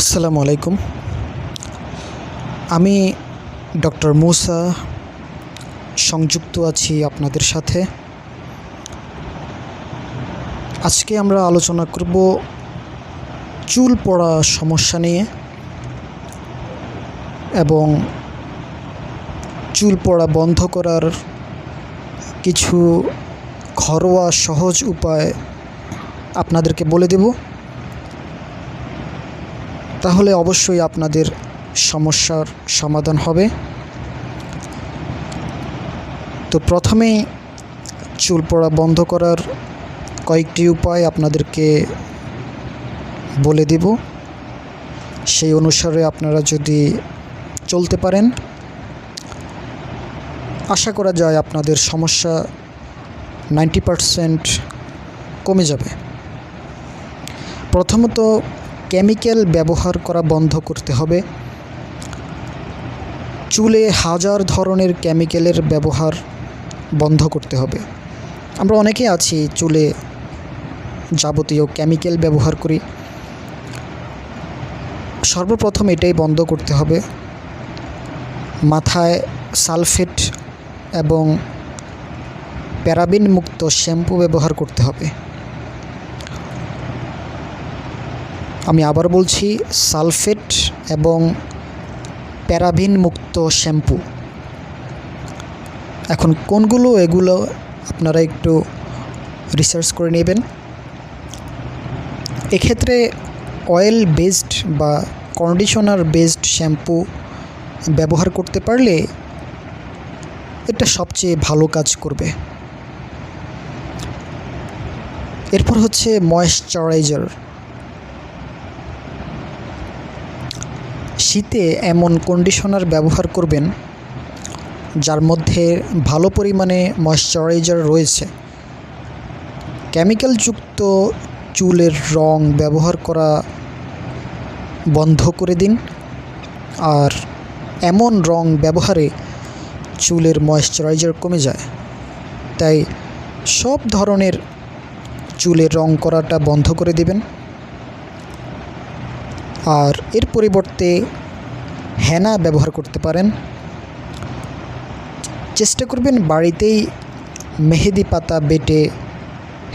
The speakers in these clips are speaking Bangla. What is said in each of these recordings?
আসসালামু আলাইকুম। আমি ডক্টর মুসা, সংযুক্ত আছি আপনাদের সাথে। আজকে আমরা আলোচনা করব চুল পড়া সমস্যা নিয়ে এবং চুল পড়া বন্ধ করার কিছু ঘরোয়া সহজ উপায় আপনাদেরকে বলে দেব। তাহলে অবশ্যই আপনাদের সমস্যার সমাধান হবে। তো প্রথমেই চুল পড়া বন্ধ করার কয়েকটি উপায় আপনাদেরকে বলে দেব। সেই অনুসারে আপনারা যদি চলতে পারেন, আশা করা যায় আপনাদের সমস্যা নাইনটি পারসেন্ট কমে যাবে। প্রথমত কেমিক্যাল ব্যবহার করা বন্ধ করতে হবে। চুলে হাজার ধরনের কেমিক্যালের ব্যবহার বন্ধ করতে হবে। আমরা অনেকে আছি চুলে যাবতীয় কেমিক্যাল ব্যবহার করি। সর্বপ্রথম এটাই বন্ধ করতে হবে। মাথায় সালফেট এবং প্যারাবিন মুক্ত শ্যাম্পু ব্যবহার করতে হবে। আমি আবার বলছি, সালফেট এবং প্যারাভিন মুক্ত শ্যাম্পু। এখন কোনগুলো, এগুলো আপনারা একটু রিসার্চ করে নেবেন। এক্ষেত্রে অয়েল বেসড বা কন্ডিশনার বেসড শ্যাম্পু ব্যবহার করতে পারলে এটা সবচেয়ে ভালো কাজ করবে। এরপর হচ্ছে ময়েশ্চারাইজার শীতে এমন কন্ডিশনার ব্যবহার করবেন যার মধ্যে ভালো পরিমাণে ময়েশ্চারাইজার রয়েছে। কেমিক্যালযুক্ত চুলের রং ব্যবহার করা বন্ধ করে দিন। আর এমন রং ব্যবহারে চুলের ময়েশ্চারাইজার কমে যায়। তাই সব ধরনের চুলের রং করাটা বন্ধ করে দেবেন। আর এর পরিবর্তে হেনা ব্যবহার করতে পারেন। চেষ্টা করবেন বাড়িতেই মেহেদি পাতা বেটে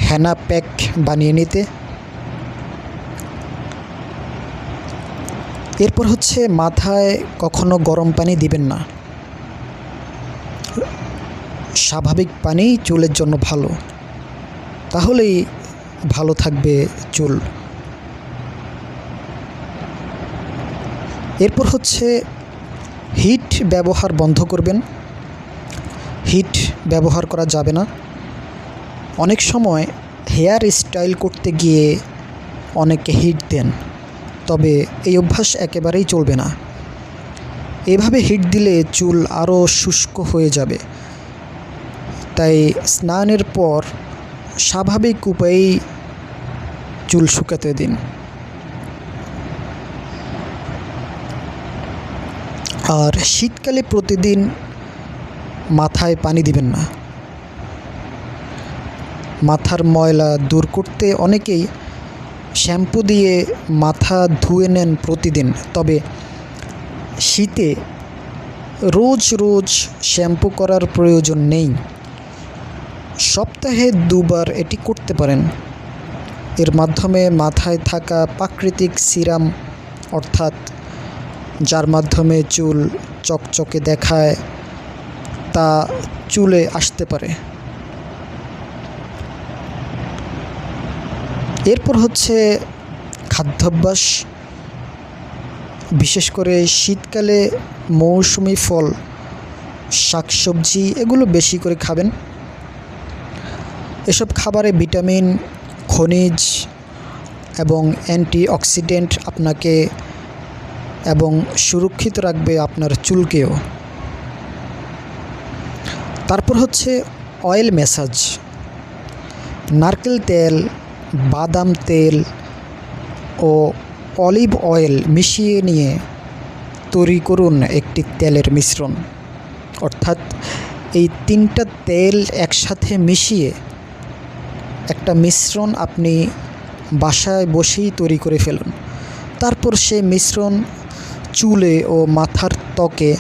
হেনা প্যাক বানিয়ে নিতে। এরপর হচ্ছে মাথায় কখনো গরম পানি দিবেন না। স্বাভাবিক পানি চুলের জন্য ভালো। তাহলেই ভালো থাকবে চুল। এরপর হচ্ছে হিট ব্যবহার বন্ধ করবেন। হিট ব্যবহার করা যাবে না। অনেক সময় হেয়ার স্টাইল করতে গিয়ে অনেকে হিট দেন, তবে এই অভ্যাস একেবারেই চলবে না। এভাবে হিট দিলে চুল আরও শুষ্ক হয়ে যাবে। তাই স্নানের পর স্বাভাবিক উপায়েই চুল শুকাতে দিন। আর শীতকালে প্রতিদিন মাথায় পানি দিবেন না। মাথার ময়লা দূর করতে অনেকেই শ্যাম্পু দিয়ে মাথা ধুয়ে নেন প্রতিদিন। তবে শীতে রোজ রোজ শ্যাম্পু করার প্রয়োজন নেই। সপ্তাহে দুবার এটি করতে পারেন। এর মাধ্যমে মাথায় থাকা প্রাকৃতিক সিরাম অর্থাৎ যার মাধ্যমে চুল চকচকে দেখায়, তা চুলে আসতে পারে। এরপর হচ্ছে খাদ্যাভ্যাস। বিশেষ করে শীতকালে মৌসুমি ফল, শাকসবজি এগুলো বেশি করে খাবেন। এসব খাবারে ভিটামিন, খনিজ এবং অ্যান্টিঅক্সিডেন্ট আপনাকে এবং সুরক্ষিত রাখবে আপনার চুলকেও। তারপর হচ্ছে অয়েল ম্যাসাজ। নারকেল তেল, বাদাম তেল ও অলিভ অয়েল মিশিয়ে নিয়ে তৈরি করুন একটি তেলের মিশ্রণ। অর্থাৎ এই তিনটা তেল একসাথে মিশিয়ে একটা মিশ্রণ আপনি বাসায় বসেই তৈরি করে ফেলুন। তারপর সে মিশ্রণ চুলে ও মাথার ত্বকে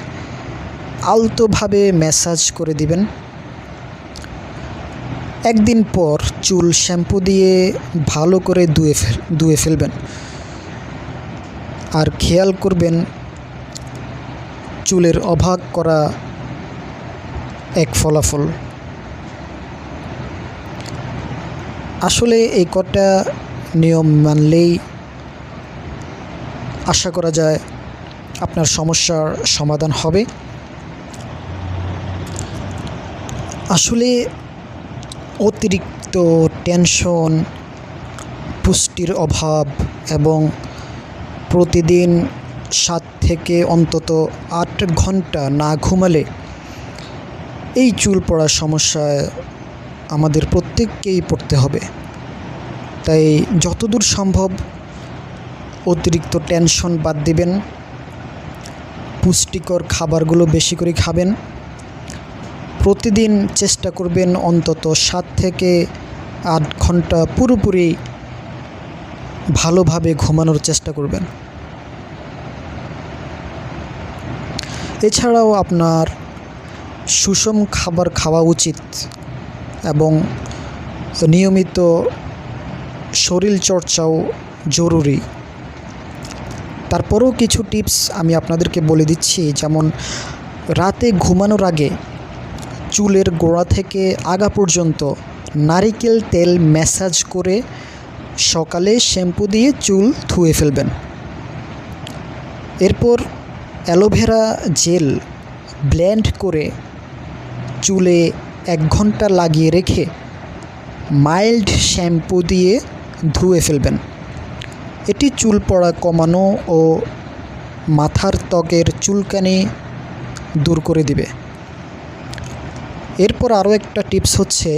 আলতোভাবে ম্যাসাজ করে দিবেন। একদিন পর চুল শ্যাম্পু দিয়ে ভালো করে ধুয়ে ফেল, ধুয়ে ফেলবেন। আর খেয়াল করবেন, চুলের অভাগ করা এক ফলাফল। আসলে এই কটা নিয়ম মানলেই আশা করা যায় আপনার সমস্যার সমাধান হবে। আসলে অতিরিক্ত টেনশন, পুষ্টির অভাব এবং প্রতিদিন সাত থেকে অন্তত আট ঘণ্টা না ঘুমালে এই চুল পড়ার সমস্যায় আমাদের প্রত্যেককেই পড়তে হবে। তাই যতদূর সম্ভব অতিরিক্ত টেনশন বাদ দিবেন। পুষ্টিকর খাবারগুলো বেশি করে খাবেন। প্রতিদিন চেষ্টা করবেন অন্তত সাত থেকে আট ঘণ্টা পুরোপুরি ভালোভাবে ঘুমানোর চেষ্টা করবেন। এছাড়াও আপনার সুষম খাবার খাওয়া উচিত এবং নিয়মিত শরীর চর্চাও জরুরি। তারপরেও কিছু টিপস আমি আপনাদেরকে বলে দিচ্ছি। যেমন, রাতে ঘুমানোর আগে চুলের গোড়া থেকে আগা পর্যন্ত নারিকেল তেল ম্যাসাজ করে সকালে শ্যাম্পু দিয়ে চুল ধুয়ে ফেলবেন। এরপর অ্যালোভেরা জেল ব্লেন্ড করে চুলে এক ঘণ্টা লাগিয়ে রেখে মাইল্ড শ্যাম্পু দিয়ে ধুয়ে ফেলবেন। এটি চুল পড়া কমানো ও মাথার ত্বকের চুলকানি দূর করে দিবে। এরপর আরও একটা টিপস হচ্ছে,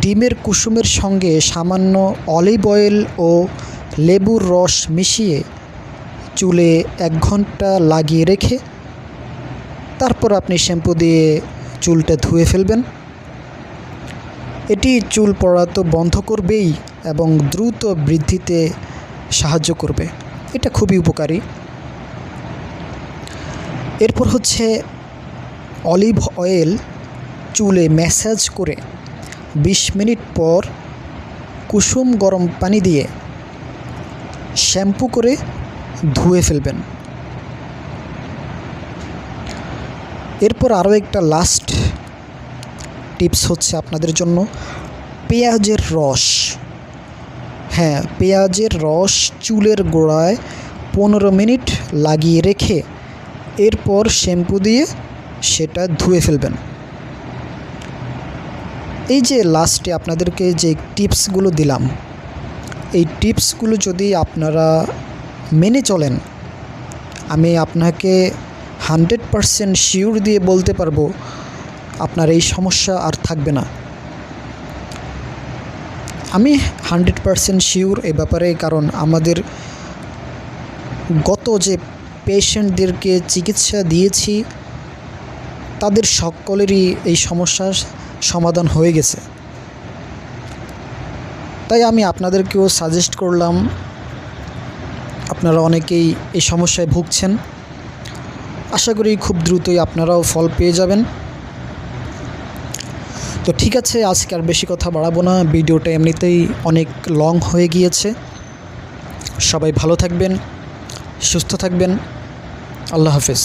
ডিমের কুসুমের সঙ্গে সামান্য অলিভ অয়েল ও লেবুর রস মিশিয়ে চুলে এক ঘণ্টা লাগিয়ে রেখে তারপর আপনি শ্যাম্পু দিয়ে চুলটা ধুয়ে ফেলবেন। এটি চুল পড়া তো বন্ধ করবেই এবং দ্রুত বৃদ্ধিতে সাহায্য করবে। এটা খুবই উপকারী। এরপর হচ্ছে অলিভ অয়েল চুলে ম্যাসাজ করে বিশ মিনিট পর কুসুম গরম পানি দিয়ে শ্যাম্পু করে ধুয়ে ফেলবেন। এরপর আরও একটা লাস্ট টিপস হচ্ছে আপনাদের জন্য। পেঁয়াজের রস। হ্যাঁ পেঁয়াজের রস চুলের গোড়ায় পনেরো মিনিট লাগিয়ে রেখে এরপর শ্যাম্পু দিয়ে সেটা ধুয়ে ফেলবেন। এই যে লাস্টে আপনাদেরকে যে টিপসগুলো দিলাম, এই টিপসগুলো যদি আপনারা মেনে চলেন, আমি আপনাকে হান্ড্রেড পারসেন্ট শিওর দিয়ে বলতে পারব, আপনার এই সমস্যা আর থাকবে না। আমি হান্ড্রেড পারসেন্ট শিওর এ ব্যাপারে, কারণ আমাদের গত যে পেশেন্টদেরকে চিকিৎসা দিয়েছি, তাদের সকলেরই এই সমস্যার সমাধান হয়ে গেছে। তাই আমি আপনাদেরকেও সাজেস্ট করলাম, আপনারা অনেকেই এই সমস্যায় ভুগছেন। আশা করি খুব দ্রুতই আপনারাও ফল পেয়ে যাবেন। তো ঠিক আছে, আজকে আর বেশি কথা বাড়াবো না। ভিডিওটা এমনিতেই অনেক লং হয়ে গিয়েছে। সবাই ভালো থাকবেন, সুস্থ থাকবেন। আল্লাহ হাফেজ।